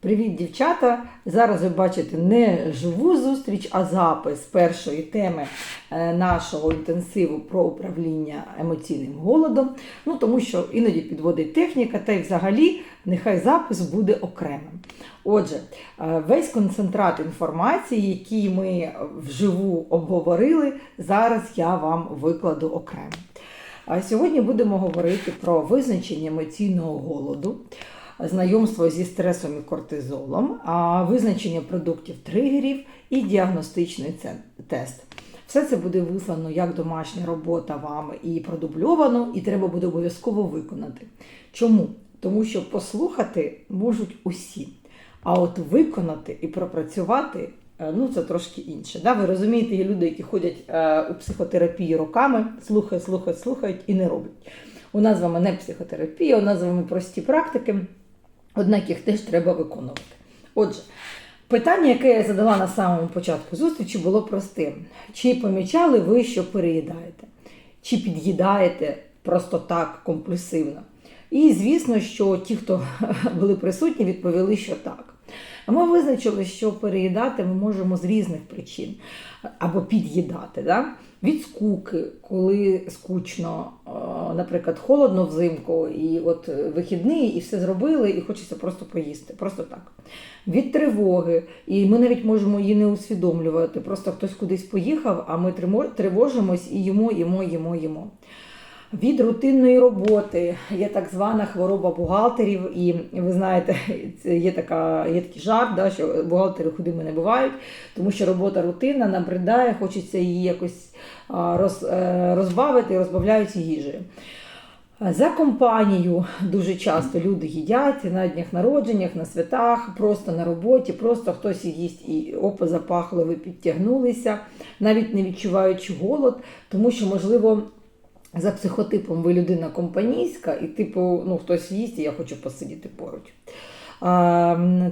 Привіт, дівчата! Зараз ви бачите не живу зустріч, а запис першої теми е, нашого інтенсиву про управління емоційним голодом. Ну тому що іноді підводить техніка, та й взагалі нехай запис буде окремим. Отже, е, весь концентрат інформації, який ми вживу обговорили, зараз я вам викладу окремо. Сьогодні будемо говорити про визначення емоційного голоду, знайомство зі стресом і кортизолом, визначення продуктів тригерів і діагностичний тест. Все це буде вислано як домашня робота вам і продубльовано, і треба буде обов'язково виконати. Чому? Тому що послухати можуть усі, а от виконати і пропрацювати е, ну це трошки інше. Да? Ви розумієте, є люди, які ходять е, у психотерапії роками, слухають, слухають, слухають і не роблять. У нас з вами не психотерапія, у нас з вами прості практики, однак їх теж треба виконувати. Отже, питання, яке я задала на самому початку зустрічі, було простим: чи помічали ви, що переїдаєте, чи під'їдаєте просто так компульсивно? І звісно, що ті, хто були присутні, відповіли, що так. А Ми визначили, що переїдати ми можемо з різних причин або під'їдати. Да? Від скуки, коли скучно, наприклад, холодно взимку, і от вихідний, і все зробили, і хочеться просто поїсти. Просто так. Від тривоги, і ми навіть можемо її не усвідомлювати. Просто хтось кудись поїхав, а ми тривожимось і їмо, їмо, їмо, їмо. Від рутинної роботи є так звана хвороба бухгалтерів, і ви знаєте, це є така є такий жарт, да, що бухгалтери худими не бувають, тому що робота рутинна набридає, хочеться її якось роз, е, розбавити, розбавляють їжею. За компанію дуже часто люди їдять на днях народженнях, на святах, просто на роботі, просто хтось їсть і опа запахло, ви підтягнулися, навіть не відчуваючи голод, тому що, можливо, за психотипом ви людина компанійська, і типу, ну хтось їсть, і я хочу посидіти поруч.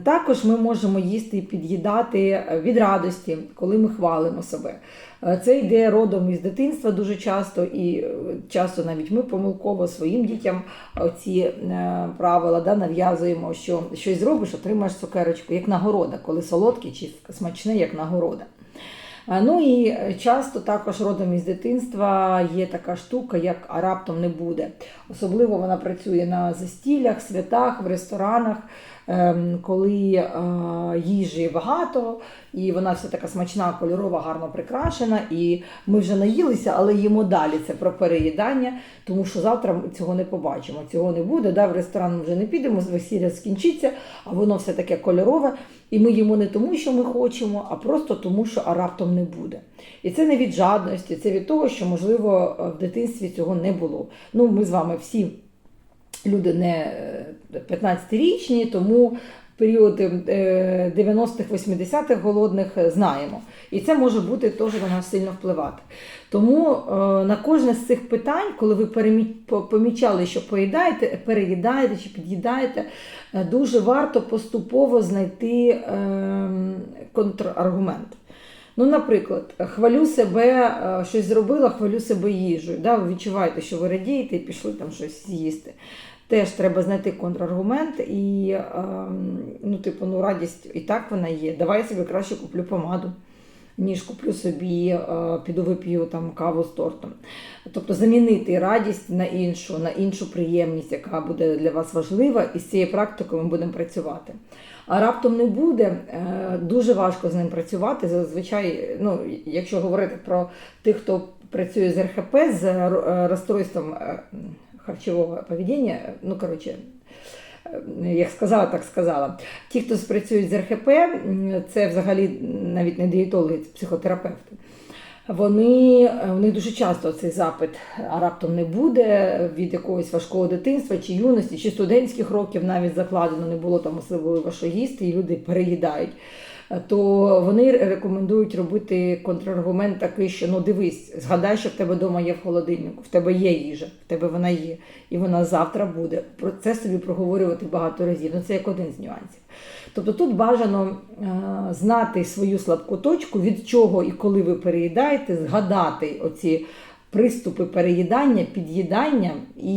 Також ми можемо їсти і під'їдати від радості, коли ми хвалимо себе. Е, Це йде родом із дитинства дуже часто, і е, часто навіть ми помилково своїм дітям ці е, правила да, нав'язуємо, що щось зробиш, отримаєш цукерочку, як нагорода, коли солодке чи смачне, як нагорода. А, Ну і е, часто також родом із дитинства є така штука, як а раптом не буде. Особливо вона працює на застіллях, святах, в ресторанах, ем, коли е, їжі багато, і вона вся така смачна, кольорова, гарно прикрашена. І ми вже наїлися, але їмо далі. Це про переїдання, тому що завтра ми цього не побачимо. Цього не буде. Да? В ресторан ми вже не підемо, весілля скінчиться, а воно все таке кольорове. І ми їмо не тому, що ми хочемо, а просто тому, що а раптом не буде. І це не від жадності, це від того, що, можливо, в дитинстві цього не було. Ну, ми з вами всі люди не е, 15-річні, тому періоди е, 90-х, 80-х голодних е, знаємо. І це може бути теж на нас сильно впливати. Тому е, на кожне з цих питань, коли ви помічали, що поїдаєте, переїдаєте чи під'їдаєте, е, дуже варто поступово знайти е, контраргумент. Ну, наприклад, хвалю себе, е, щось зробила, хвалю себе їжею. Да? Ви відчуваєте, що ви радієте і пішли там щось з'їсти. Теж треба знайти контраргумент і, ем, ну, типу, ну, радість і так вона є. Давай я собі краще куплю помаду, ніж куплю собі, е, піду вип'ю там каву з тортом. Тобто замінити радість на іншу, на іншу приємність, яка буде для вас важлива, і з цією практикою ми будемо працювати. А раптом не буде, е, дуже важко з ним працювати. Зазвичай, ну, якщо говорити про тих, хто працює з РХП, з е, розстройством е, харчового поведіння, ну коротше. Як сказала, так сказала. Ті, хто працюють з РХП, це взагалі навіть не дієтологи, це психотерапевти. Вони е, у них дуже часто цей запит а раптом не буде від якогось важкого дитинства чи юності, чи студентських років навіть закладено не було там особливо що їсти, і люди переїдають. То вони рекомендують робити контраргумент такий, що ну дивись, згадай, що в тебе вдома є в холодильнику, в тебе є їжа, в тебе вона є, і вона завтра буде. Про це собі проговорювати багато разів. Ну це як один з нюансів. Тобто тут бажано е, знати свою слабку точку, від чого і коли ви переїдаєте, згадати оці приступи переїдання, під'їдання і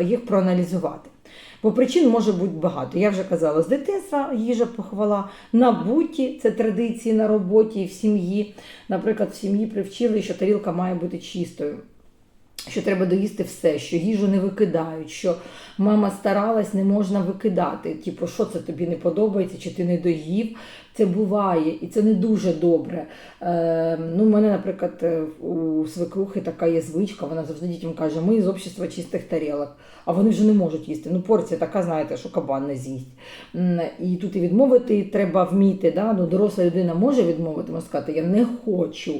їх проаналізувати. Бо причин може бути багато. Я вже казала, з дитинства їжа похвала, на буті це традиції на роботі і в сім'ї. Наприклад, в сім'ї привчили, що тарілка має бути чистою. Що треба доїсти все, що їжу не викидають, що мама старалась, не можна викидати. Типу, що це тобі не подобається, чи ти не доїв. Це буває, і це не дуже добре. Е, ну, У мене, наприклад, е, у свекрухи така є звичка, вона завжди дітям каже, ми з общества чистих тарілок, а вони вже не можуть їсти. Ну, порція така, знаєте, що кабан не з'їсть. І тут і відмовити треба вміти. Да? Ну, доросла людина може відмовити, може сказати, я не хочу.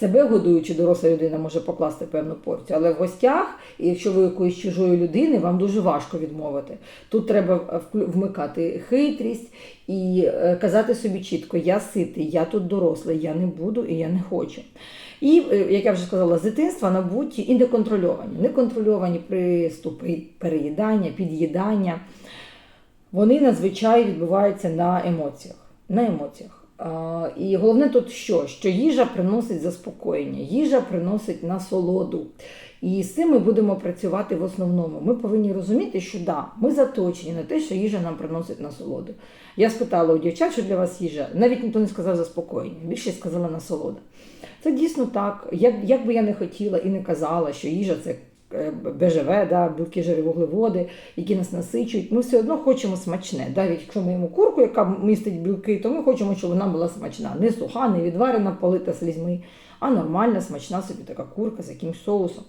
Себе годуючи, доросла людина може покласти певну порцію, але в гостях, і якщо ви якоїсь чужої людини, вам дуже важко відмовити. Тут треба вмикати хитрість і е, казати собі чітко: я ситий, я тут дорослий, я не буду і я не хочу. І, е, як я вже сказала, з дитинства набуті і неконтрольовані. Неконтрольовані приступи переїдання, під'їдання. Вони надзвичай відбуваються на емоціях. На емоціях. І головне тут що? Що їжа приносить заспокоєння, їжа приносить насолоду. І з цим ми будемо працювати в основному. Ми повинні розуміти, що да, ми заточені на те, що їжа нам приносить насолоду. Я спитала у дівчат, що для вас їжа. Навіть ніхто не сказав заспокоєння, більше сказала насолода. Це дійсно так. Як, як би я не хотіла і не казала, що їжа це БЖВ, да, білки, жири, вуглеводи, які нас насичують, ми все одно хочемо смачне. Навіть якщо ми їмо курку, яка містить білки, то ми хочемо, щоб вона була смачна. Не суха, не відварена, полита слізьми, а нормальна, смачна собі така курка з якимсь соусом.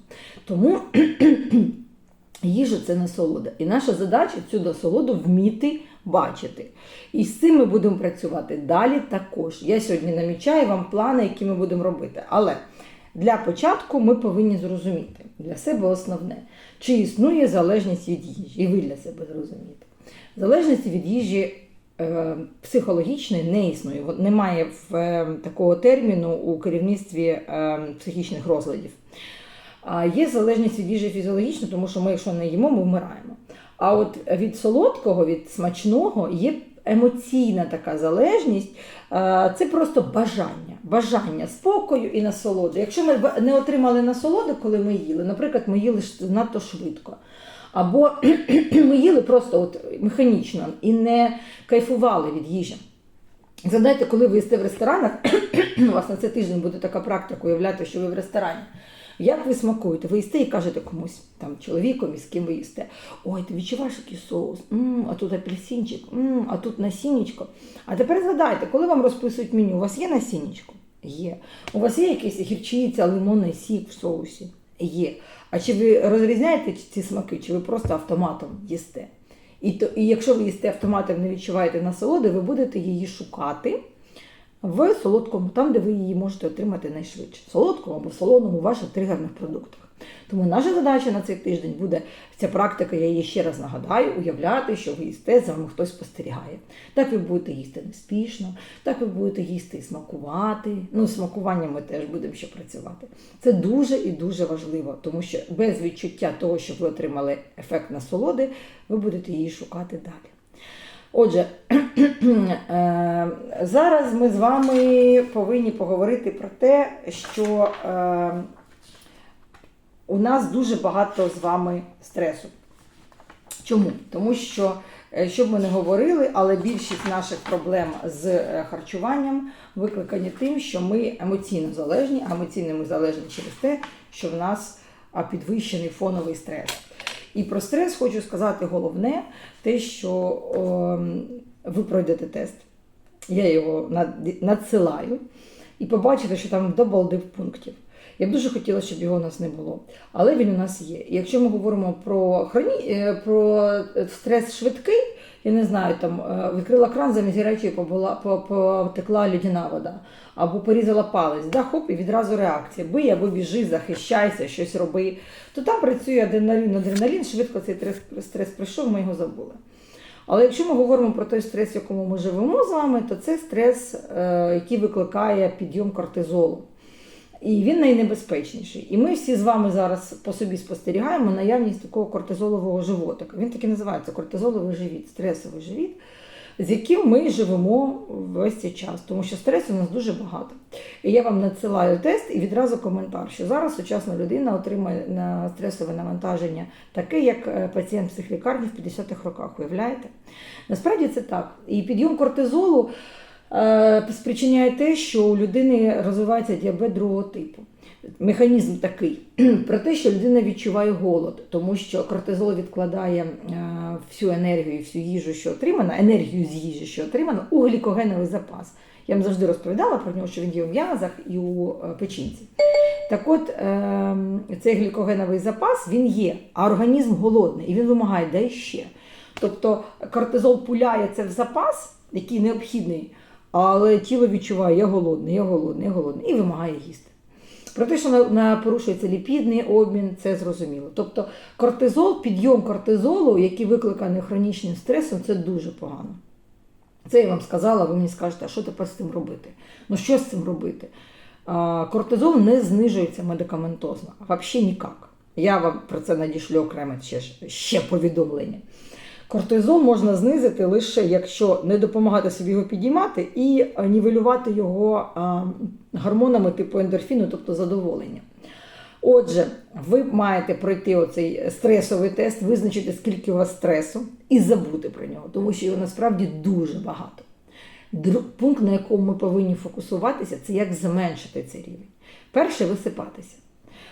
Тому їжа це насолода. І наша задача цю насолоду вміти бачити. І з цим ми будемо працювати далі також. Я сьогодні намічаю вам плани, які ми будемо робити. Але для початку ми повинні зрозуміти для себе основне, чи існує залежність від їжі, і ви для себе зрозумієте. Залежність від їжі е, психологічної не існує. Немає в, е, такого терміну у керівництві е, психічних розладів. А є залежність від їжі фізіологічно, тому що ми, якщо не їмо, ми вмираємо. А от від солодкого, від смачного є емоційна така залежність, Е, це просто бажання, бажання спокою і насолоди. Якщо ми не отримали насолоди, коли ми їли, наприклад, ми їли надто швидко. Або ми їли просто от механічно і не кайфували від їжі. Згадайте, коли ви їсте в ресторанах, у вас на цей тиждень буде така практика уявляти, що ви в ресторані. Як ви смакуєте? Ви їсте і кажете комусь, там чоловіком, із ким ви їсте. Ой, ти відчуваєш який соус, м а тут апельсинчик, м а тут насіннячко. А тепер згадайте, коли вам розписують меню, у вас є насіннячко? Є. У вас є якийсь гірчиця, лимонний сік в соусі? Є. А чи ви розрізняєте ці смаки, чи ви просто автоматом їсте? І, то, і якщо ви їсте автоматом, не відчуваєте насолоди, ви будете її шукати в солодкому, там, де ви її можете отримати найшвидше. В солодкому або в солоному ваших тригерних продуктах. Тому наша задача на цей тиждень буде ця практика, я її ще раз нагадаю, уявляти, що ви їсте, за вами хтось спостерігає. Так ви будете їсти неспішно, так ви будете їсти і смакувати. Ну, з смакуванням ми теж будемо ще працювати. Це дуже і дуже важливо, тому що без відчуття того, що ви отримали ефект насолоди, ви будете її шукати далі. Отже, е, зараз ми з вами повинні поговорити про те, що е, у нас дуже багато з вами стресу. Чому? Тому що, е, що б ми не говорили, але більшість наших проблем з е, харчуванням викликані тим, що ми емоційно залежні, а емоційно ми залежні через те, що в нас підвищений фоновий стрес. І про стрес хочу сказати головне, те, що о, ви пройдете тест. Я його надсилаю і побачите, що там до пунктів. Я б дуже хотіла, щоб його у нас не було. Але він у нас є. І якщо ми говоримо про хроні... е, про стрес швидкий, я не знаю, там е, відкрила кран замість побула, потекла людяна вода, або порізала палець, да, хоп, і відразу реакція. Бий або біжи, захищайся, щось роби. То там працює адреналін, адреналін, швидко цей стрес прийшов, ми його забули. Але якщо ми говоримо про той стрес, в якому ми живемо з вами, то це стрес, е, який викликає підйом кортизолу. І він найнебезпечніший. І ми всі з вами зараз по собі спостерігаємо наявність такого кортизолового животика. Він так і називається кортизоловий живіт, стресовий живіт, з яким ми живемо весь цей час, тому що стресу у нас дуже багато. І я вам надсилаю тест і відразу коментар, що зараз сучасна людина отримує на стресове навантаження таке, як е, пацієнт психлікарні в 50-х роках. Уявляєте? Насправді це так. І підйом кортизолу е, спричиняє те, що у людини розвивається діабет другого типу. Механізм такий про те, що людина відчуває голод, тому що кортизол відкладає е, всю енергію, всю їжу, що отримана, енергію з їжі, що отримана, у глікогеновий запас. Я вам завжди розповідала про нього, що він є у м'язах і у е, печінці. Так от е, цей глікогеновий запас він є, а організм голодний і він вимагає де ще. Тобто кортизол пуляє це в запас, який необхідний, але тіло відчуває, я голодний, я голодний, я голодний, і вимагає їсти. Про те, що порушується ліпідний обмін, це зрозуміло. Тобто кортизол, підйом кортизолу, який викликаний хронічним стресом, це дуже погано. Це я вам сказала, ви мені скажете, а що тепер з цим робити? Ну що з цим робити? Кортизол не знижується медикаментозно, взагалі ніяк. Я вам про це надішлю окреме ще, ще повідомлення. Кортизол можна знизити лише якщо не допомагати собі його підіймати і нівелювати його гормонами типу ендорфіну, тобто задоволення. Отже, ви маєте пройти оцей стресовий тест, визначити, скільки у вас стресу, і забути про нього, тому що його насправді дуже багато. Пункт, на якому ми повинні фокусуватися, це як зменшити цей рівень. Перше висипатися.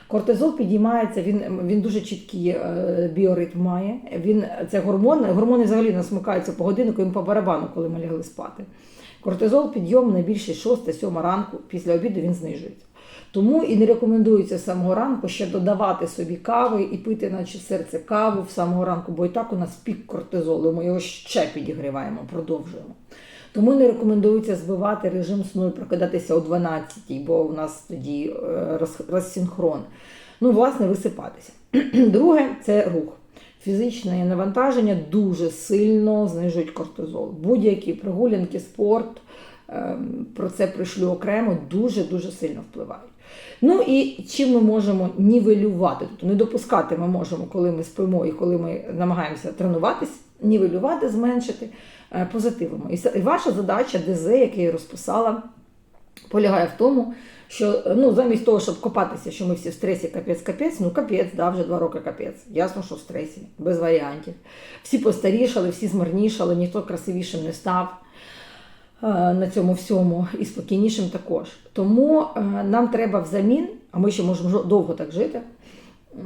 Кортизол підіймається, він він дуже чіткий е, біоритм має. Він, Це гормони. Гормони взагалі насмикаються по годиннику, їм по барабану, коли ми лягли спати. Кортизол підйом найбільше 6-7 ранку, після обіду він знижується. Тому і не рекомендується з самого ранку ще додавати собі кави і пити, наче серце каву в самого ранку, бо і так у нас пік кортизолу, ми його ще підігріваємо, продовжуємо. Тому не рекомендується збивати режим сну і прокидатися о 12, бо у нас тоді розсинхрон. Ну, власне, висипатися. Друге це рух. Фізичне навантаження дуже сильно знижують кортизол. Будь-які прогулянки, спорт, про це пришлю окремо, дуже-дуже сильно впливають. Ну і чим ми можемо нівелювати, тобто не допускати ми можемо, коли ми спимо і коли ми намагаємося тренуватись, нівелювати, зменшити позитивами. І ваша задача, ДЗ, яку я розписала, полягає в тому, що ну, замість того, щоб копатися, що ми всі в стресі капець-капець, ну капець, да, вже два роки капець. Ясно, що в стресі, без варіантів. Всі постарішали, всі змарнішали, ніхто красивішим не став на цьому всьому і спокійнішим також. Тому нам треба взамін, а ми ще можемо довго так жити.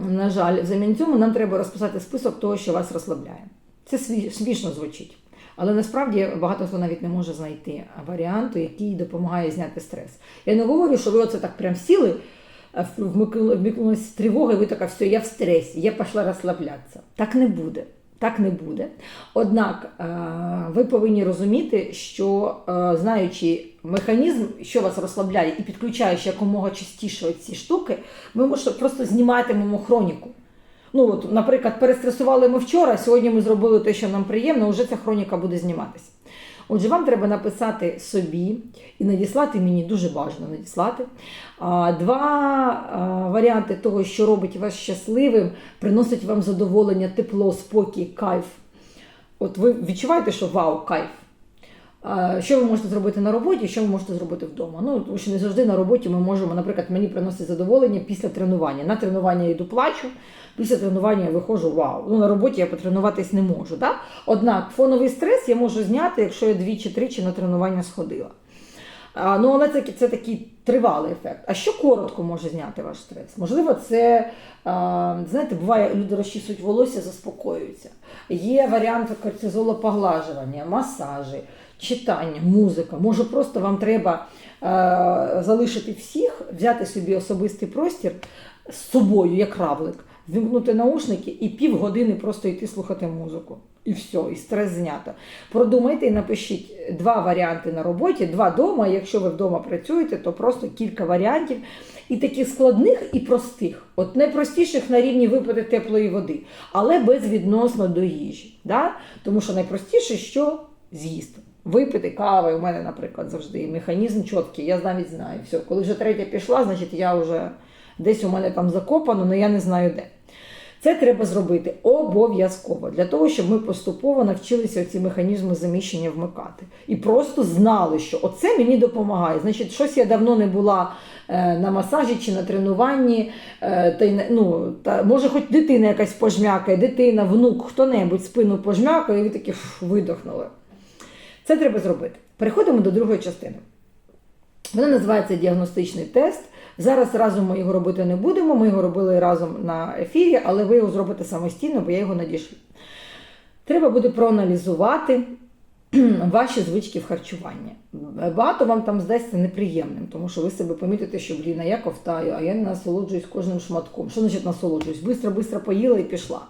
На жаль, взамін цьому нам треба розписати список того, що вас розслабляє. Це смішно звучить. Але насправді багато хто навіть не може знайти варіанту, який допомагає зняти стрес. Я не говорю, що ви оце так прям сіли, вмикнулася тривога, і ви така, все, я в стресі, я пішла розслаблятися. Так не буде. Так не буде. Однак ви повинні розуміти, що знаючи механізм, що вас розслабляє, і підключаючи якомога частіше ці штуки, ми просто зніматимемо хроніку. Ну, от, Наприклад, перестресували ми вчора, сьогодні ми зробили те, що нам приємно, вже ця хроніка буде зніматися. Отже, вам треба написати собі і надіслати мені дуже бажано надіслати. Два варіанти того, що робить вас щасливим, приносить вам задоволення, тепло, спокій, кайф. От ви відчуваєте, що вау, кайф. Що ви можете зробити на роботі, що ви можете зробити вдома? Ну, тому що не завжди на роботі ми можемо, наприклад, мені приносить задоволення після тренування. На тренування я йду плачу, після тренування я виходжу, вау. Ну, на роботі я потренуватись не можу. Так? Однак фоновий стрес я можу зняти, якщо я двічі-тричі на тренування сходила. А, ну, Але це це такий тривалий ефект. А що коротко може зняти ваш стрес? Можливо, це, а, знаєте, буває, люди розчісують волосся, заспокоюються. Є варіанти кортизолопоглажування, масажі читання, музика. Може, просто вам треба е, залишити всіх, взяти собі особистий простір з собою, як равлик, вимкнути наушники і півгодини просто йти слухати музику. І все, і стрес знято. Продумайте і напишіть два варіанти на роботі, два вдома. Якщо ви вдома працюєте, то просто кілька варіантів. І таких складних і простих. От найпростіших на рівні випити теплої води, але безвідносно до їжі. Да? Тому що найпростіше, що з'їсти. Випити кави у мене, наприклад, завжди. Механізм чіткий, я навіть знаю. Все, коли вже третя пішла, значить я вже десь у мене там закопано, але я не знаю де. Це треба зробити обов'язково для того, щоб ми поступово навчилися ці механізми заміщення вмикати. І просто знали, що оце мені допомагає. Значить, щось я давно не була е, на масажі чи на тренуванні. е, Та, й ну, та, може, хоч дитина якась пожмякає, дитина, внук, хто-небудь спину пожмякає, і ви такі «Фу, видохнули. Це треба зробити. Переходимо до другої частини. Вона називається діагностичний тест. Зараз разом ми його робити не будемо. Ми його робили разом на ефірі, але ви його зробите самостійно, бо я його надішлю. Треба буде проаналізувати ваші звички в харчуванні. Багато вам там здасться неприємним, тому що ви себе помітите, що блін, я ковтаю, а я не насолоджуюсь кожним шматком. Що значить насолоджуюсь? Бистро-бистро поїла і пішла.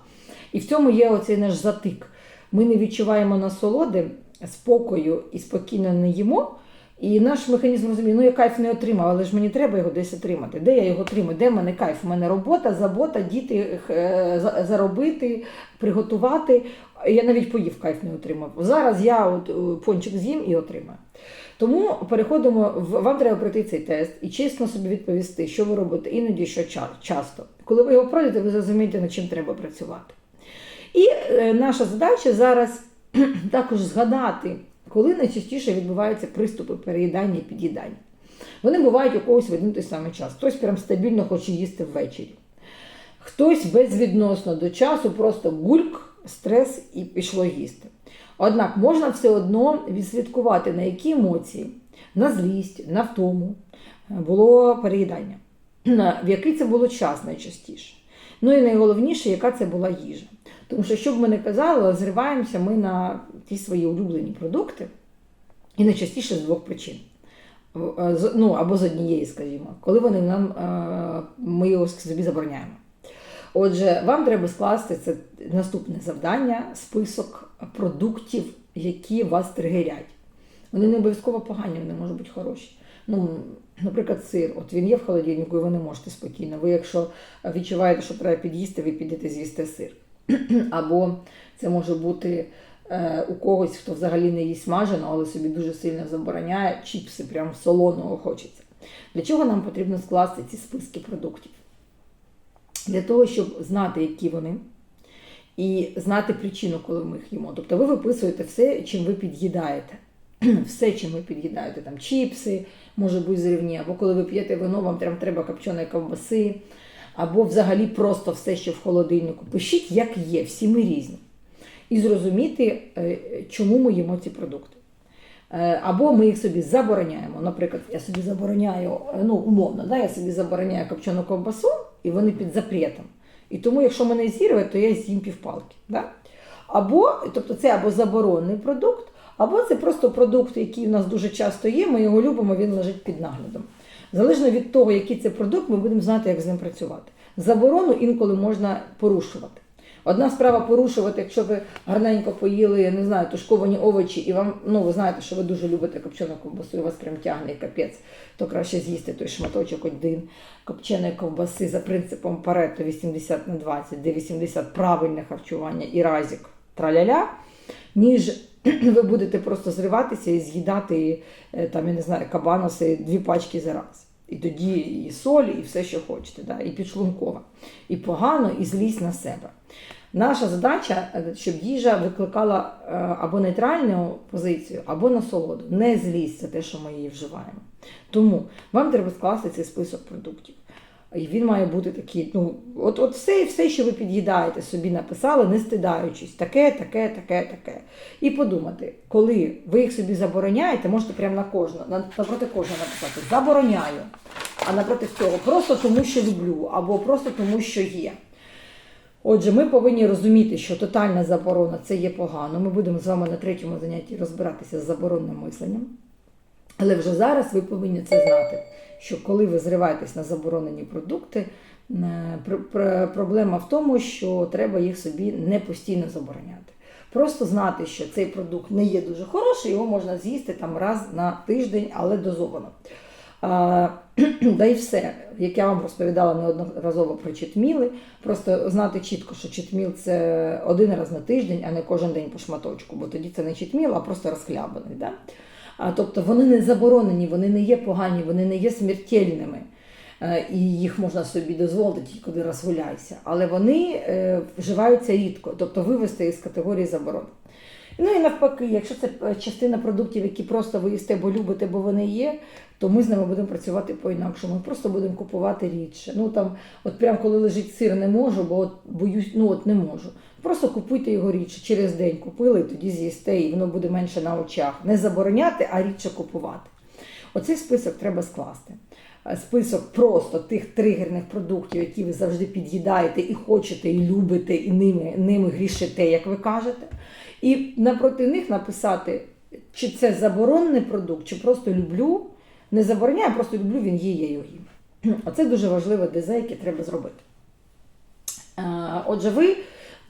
І в цьому є оцей наш затик. Ми не відчуваємо насолоди, спокою і спокійно не їмо. І наш механізм розуміє, ну я кайф не отримав, але ж мені треба його десь отримати. Де я його отримаю? Де в мене кайф? У мене робота, забота, діти е, заробити, приготувати. Я навіть поїв кайф не отримав. Зараз я от е, пончик з'їм і отримаю. Тому переходимо вам треба пройти цей тест і чесно собі відповісти, що ви робите іноді, що ча- часто. Коли ви його пройдете, ви зрозумієте, над чим треба працювати. І е, наша задача зараз також згадати, коли найчастіше відбуваються приступи переїдання і під'їдання. Вони бувають у когось в один той самий час. Хтось прям стабільно хоче їсти ввечері. Хтось безвідносно до часу, просто гульк, стрес і пішло їсти. Однак можна все одно відслідкувати, на які емоції, на злість, на втому було переїдання, в який це було час найчастіше. Ну і найголовніше, яка це була їжа. Тому що, що б ми не казали, зриваємося ми на ті свої улюблені продукти, і найчастіше з двох причин. Е, Ну, або з однієї, скажімо, коли вони нам, е, ми його собі забороняємо. Отже, вам треба скласти це наступне завдання, список продуктів, які вас тригерять. Вони не обов'язково погані, вони можуть бути хороші. Ну, наприклад, сир, от він є в холодильнику, і ви не можете спокійно. Ви, якщо відчуваєте, що треба під'їсти, ви підете з'їсти сир. Або це може бути е, у когось, хто взагалі не їсть смажено, але собі дуже сильно забороняє чіпси, прям солоного хочеться. Для чого нам потрібно скласти ці списки продуктів? Для того, щоб знати, які вони, і знати причину, коли ми їх їмо. Тобто ви виписуєте все, чим ви під'їдаєте. Все, чим ви під'їдаєте, там чіпси, може бути зрівні, або коли ви п'єте вино, вам прям треба копченої ковбаси, або взагалі просто все, що в холодильнику. Пишіть, як є, всі ми різні. І зрозуміти, е, чому ми їмо ці продукти. Е, Або ми їх собі забороняємо. Наприклад, я собі забороняю, е, ну, умовно, да, я собі забороняю копчену ковбасу, і вони під запретом. І тому, якщо мене зірве, то я з'їм півпалки. Да? Або, тобто це або заборонений продукт, або це просто продукт, який у нас дуже часто є, ми його любимо, він лежить під наглядом. Залежно від того, який це продукт, ми будемо знати, як з ним працювати. Заборону інколи можна порушувати. Одна справа порушувати, якщо ви гарненько поїли, я не знаю, тушковані овочі, і вам, ну ви знаєте, що ви дуже любите копчену ковбасу, і вас прям тягне і капець, то краще з'їсти той шматочок один копченої ковбаси за принципом Парето 80 на 20, де 80 правильне харчування і разік траляля, ніж ви будете просто зриватися і з'їдати е, там, я не знаю, кабаноси дві пачки за раз. І тоді і соль, і все, що хочете, да? і підшлункова, і погано, і злість на себе. Наша задача, е, щоб їжа викликала е, або нейтральну позицію, або насолоду. Не злість це те, що ми її вживаємо. Тому вам треба скласти цей список продуктів. І він має бути такий, ну, от, от все, все, що ви під'їдаєте, собі написали, не стидаючись, таке, таке, таке, таке. І подумати, коли ви їх собі забороняєте, можете прямо на кожного, напроти кожного написати забороняю, а напроти цього просто тому, що люблю, або просто тому, що є. Отже, ми повинні розуміти, що тотальна заборона це є погано. Ми будемо з вами на третьому занятті розбиратися з заборонним мисленням. Але вже зараз ви повинні це знати, що коли ви зриваєтесь на заборонені продукти, е, пр- пр- проблема в тому, що треба їх собі не постійно забороняти. Просто знати, що цей продукт не є дуже хороший, його можна з'їсти там раз на тиждень, але дозовано. А, да і все, як я вам розповідала неодноразово про читміли, просто знати чітко, що читміл це один раз на тиждень, а не кожен день по шматочку, бо тоді це не читміл, а просто розхлябаний. Да? А, тобто вони не заборонені, вони не є погані, вони не є смертельними. е, і їх можна собі дозволити коли розгуляйся. Але вони е, вживаються рідко, тобто вивести із категорії заборон. Ну і навпаки, якщо це е, частина продуктів, які просто ви їсте, бо любите, бо вони є, то ми з ними будемо працювати по-інакшому. Ми просто будемо купувати рідше. Ну там, от прям коли лежить сир, не можу, бо от боюсь, ну от не можу. Просто купуйте його рідше. Через день купили, тоді з'їсте, і воно буде менше на очах. Не забороняти, а рідше купувати. Оцей список треба скласти. Е, Список просто тих тригерних продуктів, які ви завжди під'їдаєте і хочете, і любите, і ними, ними грішите, як ви кажете. І напроти них написати, чи це заборонений продукт, чи просто люблю. Не забороняю, просто люблю, він є, я його їм. Оце дуже важливе ДЗ, яке треба зробити. Е, Отже, ви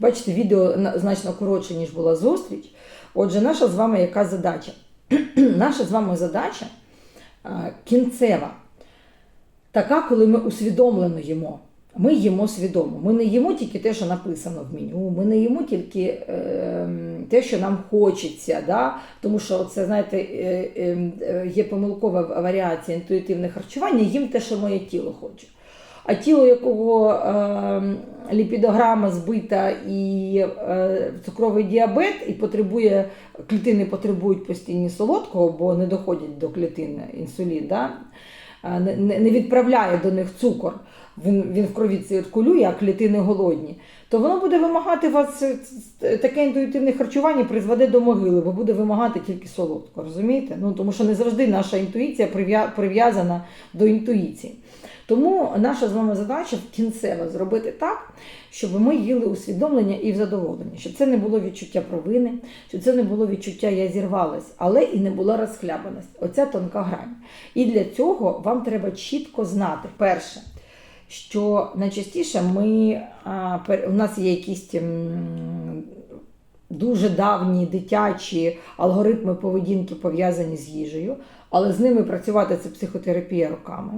бачите, відео значно коротше, ніж була зустріч. Отже, наша з вами яка задача? наша з вами задача кінцева. Така, коли ми усвідомлено їмо. Ми їмо свідомо. Ми не їмо тільки те, що написано в меню, ми не їмо тільки е, те, що нам хочеться. Да? Тому що це, знаєте, е, е, е, є помилкова варіація інтуїтивне харчування, їм те, що моє тіло хоче. А тіло, якого е, ліпідограма збита і е, цукровий діабет, і потребує, клітини потребують постійно солодкого, бо не доходять до клітин інсулін, да? Е, не не відправляє до них цукор, він, він в крові циркулює, а клітини голодні, то воно буде вимагати вас е, таке інтуїтивне харчування призведе до могили, бо буде вимагати тільки солодко, розумієте? Ну, тому що не завжди наша інтуїція прив'язана до інтуїції. Тому наша з вами задача кінцева зробити так, щоб ми їли усвідомлення і в задоволення, щоб це не було відчуття провини, щоб це не було відчуття я зірвалась, але і не була розхлябаність. Оця тонка грань. І для цього вам треба чітко знати, перше, що найчастіше ми, у нас є якісь дуже давні дитячі алгоритми поведінки пов'язані з їжею, але з ними працювати це психотерапія роками.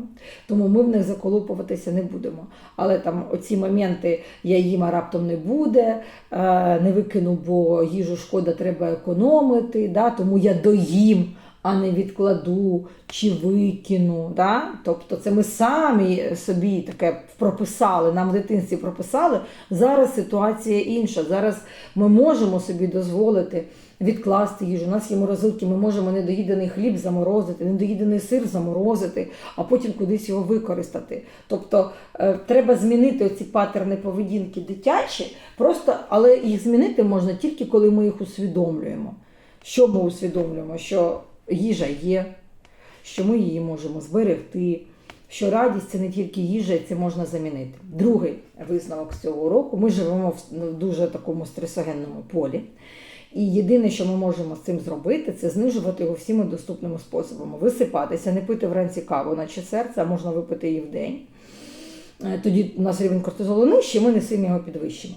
Тому ми в них заколупуватися не будемо. Але там оці моменти я їм, раптом не буде, е, не викину, бо їжу шкода, треба економити, да? тому я доїм. А не відкладу чи викину. Да? Тобто це ми самі собі таке прописали, нам в дитинстві прописали. Зараз ситуація інша. Зараз ми можемо собі дозволити відкласти їжу. У нас є морозилки, ми можемо недоїдений хліб заморозити, недоїдений сир заморозити, а потім кудись його використати. Тобто е, треба змінити оці патерни поведінки дитячі, просто, але їх змінити можна тільки коли ми їх усвідомлюємо. Що ми усвідомлюємо? Що їжа є, що ми її можемо зберегти, що радість це не тільки їжа, це можна замінити. Другий висновок з цього року: ми живемо в дуже такому стресогенному полі. І єдине, що ми можемо з цим зробити, це знижувати його всіми доступними способами. Висипатися, не пити вранці каву, наче серце, а можна випити її в день. Е, Тоді у нас рівень кортизолу нижчий, ми не сильно його підвищимо.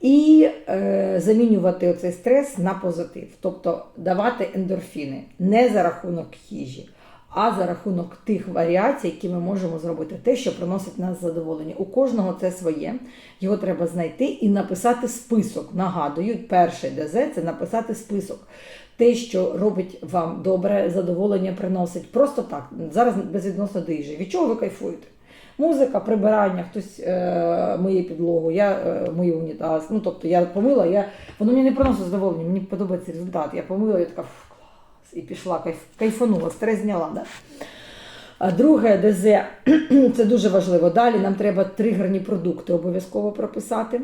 І е, замінювати оцей стрес на позитив, тобто давати ендорфіни не за рахунок їжі, а за рахунок тих варіацій, які ми можемо зробити, те, що приносить нас задоволення. У кожного це своє, його треба знайти і написати список. Нагадую, перший ДЗ це написати список. Те, що робить вам добре, задоволення приносить. Просто так, зараз безвідносно до їжі. Від чого ви кайфуєте? Музика, прибирання, хтось е, миє підлогу, я е, мию унітаз. Ну, тобто я помила, я, воно мені не приносить задоволення, мені подобається результат. Я помила, я така «Фу, клас, і пішла, кайф, кайфанула, стрес зняла. Да? Друге ДЗ, це дуже важливо. Далі нам треба тригерні продукти обов'язково прописати.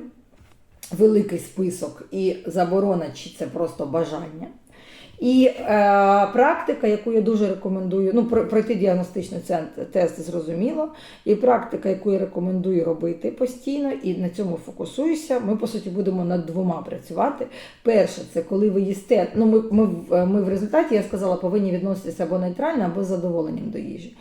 Великий список і заборона, чи це просто бажання. І е, практика, яку я дуже рекомендую, ну пройти діагностичний центр, тест зрозуміло. І практика, яку я рекомендую робити постійно, і на цьому фокусуюся. Ми, по суті, будемо над двома працювати. Перше, це коли ви їсте. Ну, ми, ми, в- ми в результаті, я сказала, повинні відноситися або нейтрально, або з задоволенням до їжі.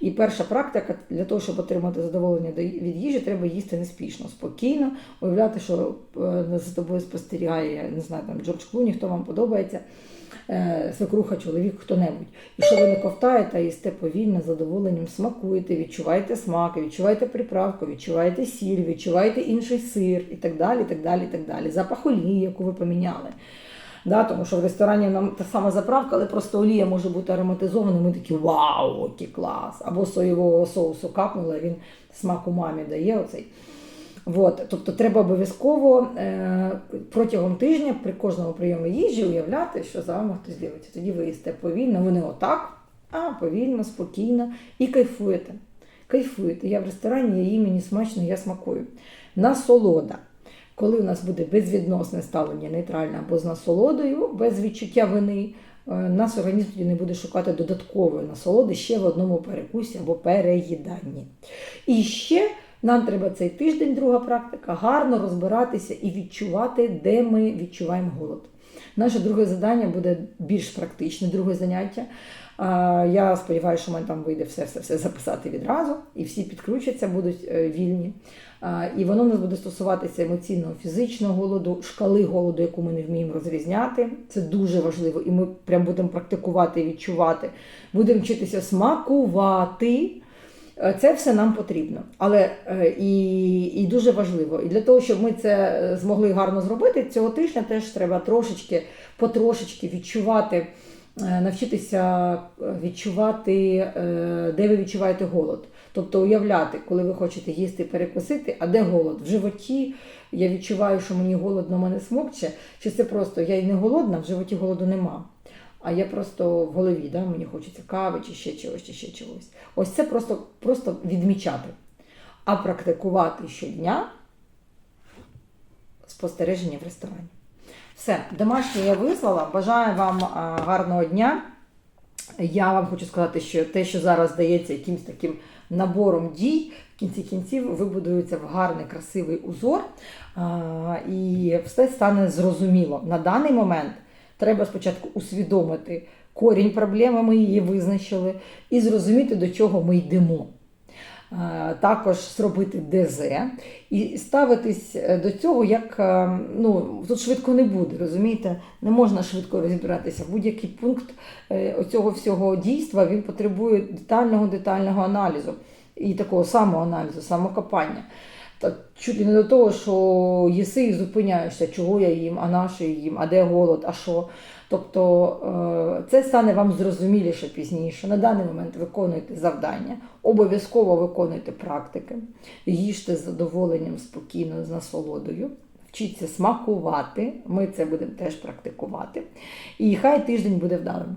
І перша практика для того, щоб отримати задоволення від їжі, треба їсти неспішно, спокійно, уявляти, що е, за тобою спостерігає, я не знаю, там Джордж Клуні, хто вам подобається, е, свекруха, чоловік, хто-небудь. І що ви не ковтаєте, їсте повільно, задоволенням, смакуєте, відчуваєте смак, відчуваєте приправку, відчуваєте сіль, відчуваєте інший сир і так далі, і так далі, і так далі. Запах олії, яку ви поміняли. Да, тому що в ресторані нам та сама заправка, але просто олія може бути ароматизована. Ми такі вау, який клас! Або соєвого соусу капнула, він смак умамі дає оцей. От, тобто треба обов'язково е, протягом тижня при кожному прийомі їжі уявляти, що за вами хтось дивиться. Тоді ви їсте повільно, вони отак, а повільно, спокійно і кайфуєте. Кайфуєте. Я в ресторані, я їм мені смачно, я смакую. Насолода. Коли у нас буде безвідносне ставлення нейтральне або з насолодою, без відчуття вини, е, наш організм тоді не буде шукати додаткової насолоди ще в одному перекусі або переїданні. І ще нам треба цей тиждень, друга практика, гарно розбиратися і відчувати, де ми відчуваємо голод. Наше друге завдання буде більш практичне, друге заняття. Я сподіваюся, що в мене там вийде все, все, все записати відразу, і всі підключаться, будуть е, вільні. І воно в нас буде стосуватися емоційного, фізичного голоду, шкали голоду, яку ми не вміємо розрізняти. Це дуже важливо, і ми прям будемо практикувати і відчувати. Будемо вчитися смакувати. Е, Це все нам потрібно, але е, і, і дуже важливо. І для того, щоб ми це е, змогли гарно зробити, цього тижня теж треба трошечки, потрошечки відчувати, навчитися відчувати, де ви відчуваєте голод. Тобто уявляти, коли ви хочете їсти, перекусити, а де голод? В животі я відчуваю, що мені голодно, мене смокче, чи це просто я і не голодна, в животі голоду нема. А я просто в голові, да, мені хочеться кави чи ще чогось, чи ще чогось. Ось це просто, просто відмічати. А практикувати щодня спостереження в ресторані. Все, домашнє я вислала. Бажаю вам гарного дня. Я вам хочу сказати, що те, що зараз здається якимось таким набором дій, в кінці кінців вибудується в гарний, красивий узор, і все стане зрозуміло. На даний момент треба спочатку усвідомити корінь проблеми, ми її визначили, і зрозуміти, до чого ми йдемо. Також зробити ДЗ і ставитись е, до цього, як е, ну тут швидко не буде, розумієте? Не можна швидко розібратися. Будь-який пункт е, оцього всього дійства він потребує детального детального аналізу і такого самоаналізу, самокопання. Та чуть ли не до того, що їси і зупиняєшся, чого я їм, а на що їм, а де голод, а що. Тобто е, це стане вам зрозуміліше пізніше. На даний момент виконуйте завдання, обов'язково виконуйте практики, їжте з задоволенням спокійно, з насолодою. Вчіться смакувати, ми це будемо теж практикувати. І хай тиждень буде вдалим.